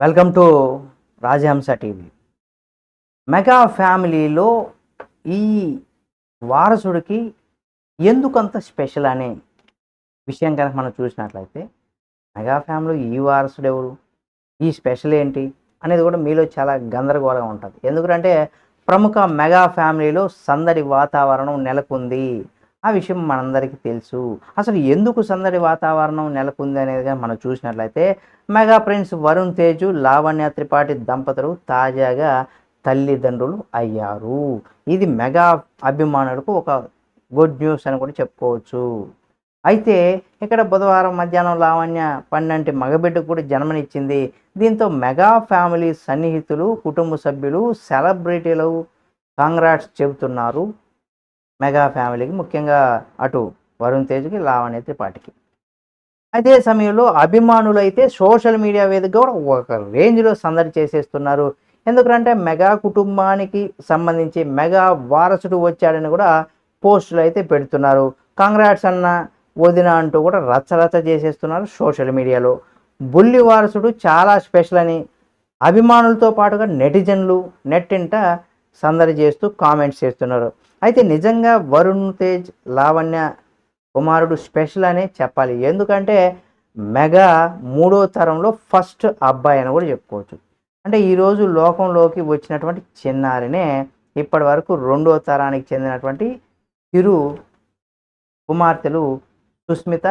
Welcome to Rajahamsa TV mega ఫ్యామిలీలో ఈ వారసుడికి ఎందుకంత స్పెషల్ అనే విషయం కనుక మనం చూసినట్లయితే మెగా ఫ్యామిలీ ఈ వారసుడు ఎవరు? ఈ స్పెషల్ ఏంటి? అనేది కూడా మీలో చాలా గందరగోళంగా ఉంటుంది. ఎందుకంటే ప్రముఖ మెగా ఫ్యామిలీలో సందడి వాతావరణం నెలకొంది. ఆ విషయం మనందరికీ తెలుసు. అసలు ఎందుకు సందడి వాతావరణం నెలకొంది అనేది మనం చూసినట్లయితే మెగా ప్రిన్స్ వరుణ్ తేజు లావణ్య త్రిపాఠి దంపతులు తాజాగా తల్లిదండ్రులు అయ్యారు. ఇది మెగా అభిమానులకు ఒక గుడ్ న్యూస్ అని కూడా చెప్పుకోవచ్చు. అయితే ఇక్కడ బుధవారం మధ్యాహ్నం లావణ్య పన్నెంటి మగబిడ్డకు కూడా జన్మనిచ్చింది. దీంతో మెగా ఫ్యామిలీ సన్నిహితులు కుటుంబ సభ్యులు సెలబ్రిటీలు కాంగ్రాట్స్ చెబుతున్నారు. మెగా ఫ్యామిలీకి ముఖ్యంగా అటు వరుణ్ తేజ్కి లావణ్య త్రిపాఠికి. అదే సమయంలో అభిమానులు అయితే సోషల్ మీడియా వేదికగా కూడా ఒక రేంజ్లో సందడి చేసేస్తున్నారు. ఎందుకంటే మెగా కుటుంబానికి సంబంధించి మెగా వారసుడు వచ్చాడని కూడా పోస్టులు అయితే పెడుతున్నారు. కాంగ్రాట్స్ అన్న వదిన అంటూ కూడా రచ్చరచ్చ చేసేస్తున్నారు సోషల్ మీడియాలో. బుల్లి వారసుడు చాలా స్పెషల్ అని అభిమానులతో పాటుగా నెటిజన్లు నెట్టింట సందడి చేస్తూ కామెంట్స్ చేస్తున్నారు. అయితే నిజంగా వరుణ్ తేజ్ లావణ్య కుమారుడు స్పెషల్ అనే చెప్పాలి. ఎందుకంటే మెగా మూడో తరంలో ఫస్ట్ అబ్బాయి అని కూడా చెప్పుకోవచ్చు. అంటే ఈరోజు లోకంలోకి వచ్చినటువంటి చిన్నారినే ఇప్పటి వరకు రెండో తరానికి చెందినటువంటి ఇరు కుమార్తెలు సుస్మిత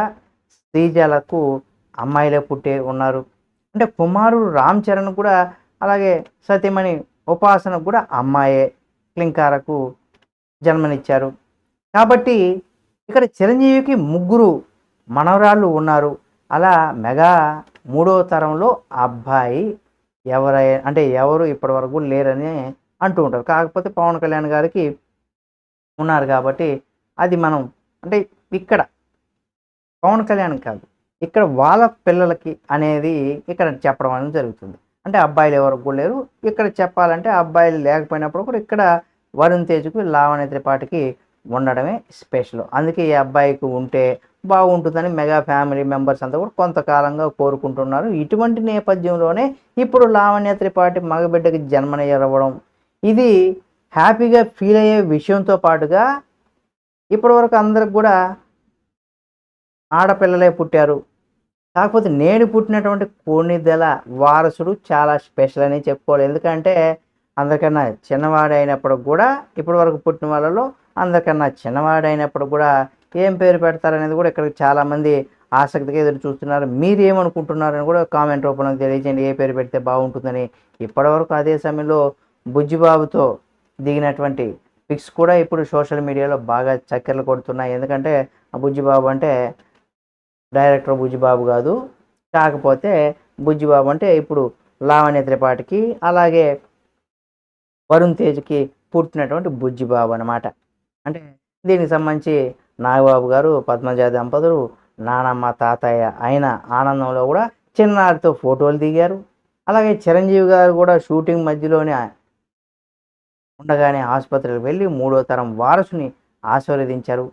శ్రీజలకు అమ్మాయిలే పుట్టే ఉన్నారు. అంటే కుమారుడు రామ్ చరణ్ కూడా అలాగే సత్యమణి ఉపాసనకు కూడా అమ్మాయే క్లింకారకు జన్మనిచ్చారు. కాబట్టి ఇక్కడ చిరంజీవికి ముగ్గురు మనవరాళ్ళు ఉన్నారు. అలా మెగా మూడో తరంలో అబ్బాయి ఎవరై అంటే ఎవరు ఇప్పటి వరకు లేరని అంటూ ఉంటారు. కాకపోతే పవన్ కళ్యాణ్ గారికి ఉన్నారు కాబట్టి అది మనం అంటే ఇక్కడ పవన్ కళ్యాణ్ కాదు ఇక్కడ వాళ్ళ పిల్లలకి అనేది ఇక్కడ చెప్పడం అనేది జరుగుతుంది. అంటే అబ్బాయిలు ఎవరు కూడా లేరు. ఇక్కడ చెప్పాలంటే అబ్బాయిలు లేకపోయినప్పుడు కూడా ఇక్కడ వరుణ్ తేజ్కు లావణ్య త్రిపాఠికి ఉండడమే స్పెషల్. అందుకే ఈ అబ్బాయికి ఉంటే బాగుంటుందని మెగా ఫ్యామిలీ మెంబర్స్ అంతా కూడా కొంతకాలంగా కోరుకుంటున్నారు. ఇటువంటి నేపథ్యంలోనే ఇప్పుడు లావణ్య త్రిపాఠి మగబిడ్డకి జన్మనివ్వడం. ఇది హ్యాపీగా ఫీల్ అయ్యే విషయంతో పాటుగా ఇప్పటివరకు అందరికి కూడా ఆడపిల్లలే పుట్టారు. కాకపోతే నేను పుట్టినటువంటి కోణిదెల వారసుడు చాలా స్పెషల్ అని చెప్పుకోవాలి. ఎందుకంటే అందరికన్నా చిన్నవాడైనప్పుడు కూడా ఇప్పటి వరకు పుట్టిన వాళ్ళలో అందరికన్నా చిన్నవాడైనప్పుడు కూడా ఏం పేరు పెడతారనేది కూడా ఇక్కడ చాలామంది ఆసక్తిగా ఎదురు చూస్తున్నారు. మీరు ఏమనుకుంటున్నారని కూడా కామెంట్ రూపంలో తెలియజేయండి. ఏ పేరు పెడితే బాగుంటుందని. ఇప్పటివరకు అదే సమయంలో బుజ్జిబాబుతో దిగినటువంటి పిక్స్ కూడా ఇప్పుడు సోషల్ మీడియాలో బాగా చక్కెరలు కొడుతున్నాయి. ఎందుకంటే ఆ బుజ్జిబాబు అంటే డైరెక్టర్ బుజ్జిబాబు కాదు. కాకపోతే బుజ్జిబాబు అంటే ఇప్పుడు లావణ్య త్రిపాఠికి అలాగే వరుణ్ తేజ్కి పుట్టినటువంటి బుజ్జిబాబు అనమాట అంటే దీనికి సంబంధించి నాగబాబు గారు పద్మజ దంపతులు నానమ్మ తాతయ్య అయిన ఆనందంలో కూడా చిన్నారితో ఫోటోలు దిగారు. అలాగే చిరంజీవి గారు కూడా షూటింగ్ మధ్యలోనే ఉండగానే ఆసుపత్రికి వెళ్ళి మూడో తరం వారసుని ఆశీర్వదించారు.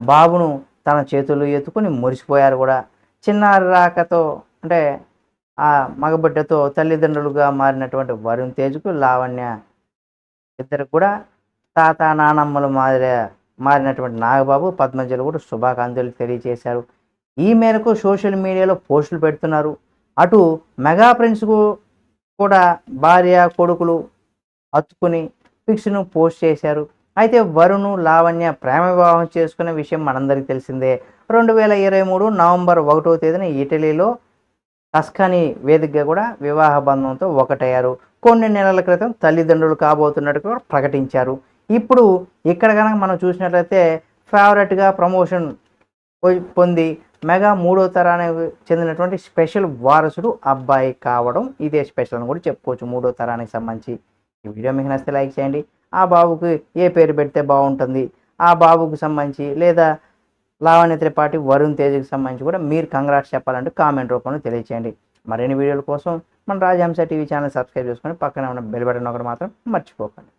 బాబును తన చేతులు ఎత్తుకుని మురిసిపోయారు కూడా. చిన్నారి రాకతో అంటే ఆ మగబిడ్డతో తల్లిదండ్రులుగా మారినటువంటి వరుణ్ తేజ్కు లావణ్య ఇద్దరు కూడా తాత నానమ్మలు మాదిరి మారినటువంటి నాగబాబు పద్మజలు కూడా శుభాకాంక్షలు తెలియజేశారు. ఈ మేరకు సోషల్ మీడియాలో పోస్టులు పెడుతున్నారు. అటు మెగా ఫ్రెండ్స్కు కూడా భార్య కొడుకులు హత్తుకుని పిక్స్ను పోస్ట్ చేశారు. అయితే వరుణ్ లావణ్య ప్రేమ వివాహం చేసుకున్న విషయం మనందరికీ తెలిసిందే. రెండు వేల ఇరవై మూడు నవంబర్ ఒకటో తేదీన ఇటలీలో టస్కానీ వేదికగా కూడా వివాహ బంధంతో ఒకటయ్యారు. కొన్ని నెలల క్రితం తల్లిదండ్రులు కాబోతున్నట్టు కూడా ప్రకటించారు. ఇప్పుడు ఇక్కడ కనుక మనం చూసినట్లయితే ఫేవరెట్గా ప్రమోషన్ పొంది మెగా మూడో తరానికి చెందినటువంటి స్పెషల్ వారసుడు అబ్బాయి కావడం ఇదే స్పెషల్ అని కూడా చెప్పుకోవచ్చు మూడో తరానికి సంబంధించి. ఈ వీడియో మీకు నచ్చితే లైక్ చేయండి. ఆ బాబుకి ఏ పేరు పెడితే బాగుంటుంది? ఆ బాబుకు సంబంధించి లేదా లావణ్య త్రిపాఠి వరుణ్ తేజ్కి సంబంధించి కూడా మీరు కంగ్రాట్స్ చెప్పాలంటే కామెంట్ రూపంలో తెలియచేయండి. మరిన్ని వీడియోల కోసం మన రాజహంస టీవీ ఛానల్ సబ్స్క్రైబ్ చేసుకొని పక్కన ఉన్న బెల్ బటన్ ఒకటి మాత్రం మర్చిపోకండి.